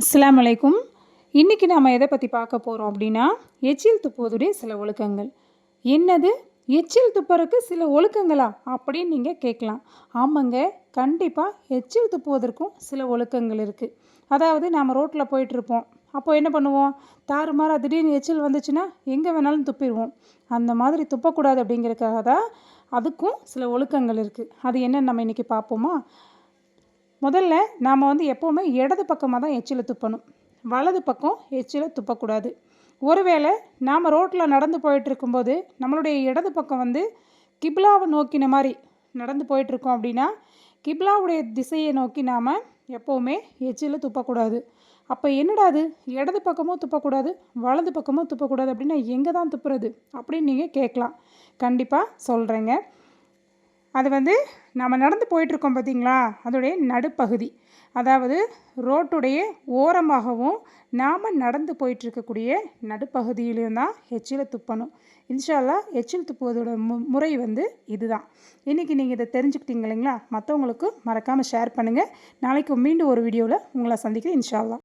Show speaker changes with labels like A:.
A: அஸ்லாம் அலைக்கும் இன்றைக்கி நாம் எதை பற்றி பார்க்க போகிறோம் அப்படின்னா எச்சில் துப்புவதுடைய சில ஒழுக்கங்கள். என்னது? எச்சில் துப்புறதுக்கு சில ஒழுக்கங்களா? அப்படின்னு நீங்கள் கேட்கலாம். ஆமாங்க கண்டிப்பாக எச்சில் துப்புவதற்கும் சில ஒழுக்கங்கள் இருக்குது அதாவது நாம் ரோட்டில் போயிட்டுருப்போம் அப்போ என்ன பண்ணுவோம்? தாறுமாறா திடீர்னு எச்சில் வந்துச்சுன்னா எங்கே வேணாலும் துப்பிடுவோம். அந்த மாதிரி துப்பக்கூடாது அப்படிங்கிறதுக்காக தான் அதுக்கும் சில ஒழுக்கங்கள் இருக்குது அது என்னன்னு நம்ம இன்றைக்கி பார்ப்போமா? முதல்ல நாம் வந்து எப்போவுமே இடது பக்கமாக தான் எச்சில் துப்பணும். வலது பக்கம் எச்சிலை துப்பக்கூடாது. ஒருவேளை நாம் ரோட்டில் நடந்து போயிட்டுருக்கும்போது நம்மளுடைய இடது பக்கம் வந்து கிப்லாவை நோக்கின மாதிரி நடந்து போயிட்டுருக்கோம் அப்படின்னா கிப்லாவுடைய திசையை நோக்கி நாம் எப்போவுமே எச்சில் துப்பக்கூடாது. அப்போ என்னடா அது? இடது பக்கமும் துப்பக்கூடாது வலது பக்கமும் துப்பக்கூடாது அப்படின்னா எங்கே தான் துப்புறது? அப்படின்னு நீங்கள் கேட்கலாம். கண்டிப்பாக சொல்கிறேங்க அது வந்து நம்ம நடந்து போயிட்டுருக்கோம் பார்த்தீங்களா? அதோடைய நடுப்பகுதி. அதாவது ரோட்டுடைய ஓரமாகவும் நாம் நடந்து போயிட்டுருக்கக்கூடிய நடுப்பகுதியிலையும் தான் எச்சில் துப்பணும். இன்ஷால்லா எச்சில் துப்புவதோட மு முறை வந்து இதுதான். இன்றைக்கி நீங்கள் இதை தெரிஞ்சுக்கிட்டீங்க இல்லைங்களா? மற்றவங்களுக்கு மறக்காமல் ஷேர் பண்ணுங்கள் நாளைக்கு மீண்டும் ஒரு வீடியோவில் உங்களை சந்திக்கிறேன் இன்ஷால்லா.